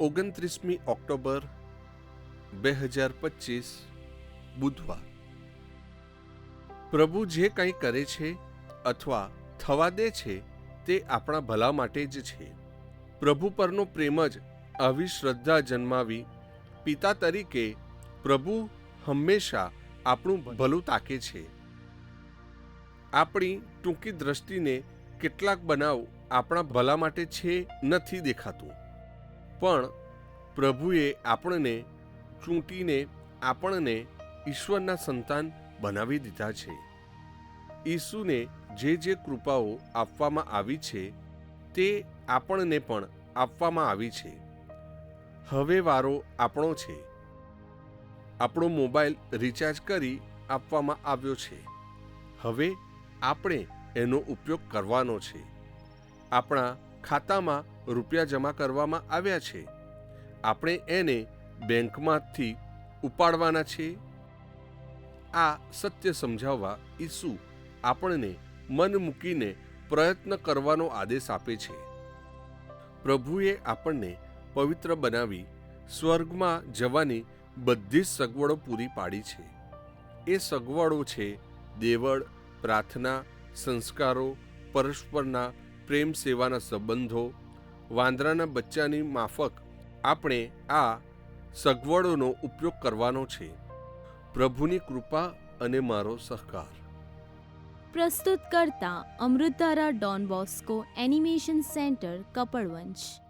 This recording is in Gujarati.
ઓગણત્રીસમી ઓક્ટોબર બે હજાર પચીસ બુધવાર. પ્રભુ જે કંઈ કરે છે અથવા થવા દે છે તે આપણા ભલા માટે જ છે. પ્રભુ પરનો પ્રેમ જ આવી શ્રદ્ધા જન્માવી પિતા તરીકે પ્રભુ હંમેશા આપણું ભલું તાકે છે. આપણી ટૂંકી દ્રષ્ટિને કેટલાક બનાવ આપણા ભલા માટે છે નથી દેખાતું. પણ પ્રભુએ આપણને, ચૂંટીને આપણને ઈશ્વરના સંતાન બનાવી દીધા છે. ઈસુને જે જે કૃપાઓ આપવામાં આવી છે, તે આપણને પણ આપવામાં આવી છે. હવે વારો આપણો છે. આપણો મોબાઈલ રિચાર્જ કરી આપવામાં આવ્યો છે. હવે આપણે એનો ઉપયોગ કરવાનો છે. આપણા ખાતામાં રૂપિયા જમા કરવામાં આવ્યા છે. આપણે એને બેંકમાંથી ઉપાડવાના છે. આ સત્ય સમજાવવા ઈસુ આપણને મન મૂકીને પ્રયત્ન કરવાનો આદેશ આપે છે. પ્રભુએ આપણને પવિત્ર બનાવી સ્વર્ગમાં જવાની બધી જ સગવડો પૂરી પાડી છે. એ સગવડો છે દેવળ, પ્રાર્થના, સંસ્કારો, પરસ્પરના પ્રેમ સેવાના સંબંધો, વાંદરાના બચ્ચાની માફક, આપણે આ સગવડોનો ઉપયોગ કરવાનો છે. પ્રભુની કૃપા અને મારો સહકાર. પ્રસ્તુત કરતા Amritdhara Don Bosco Animation Centre, Kapadvanj.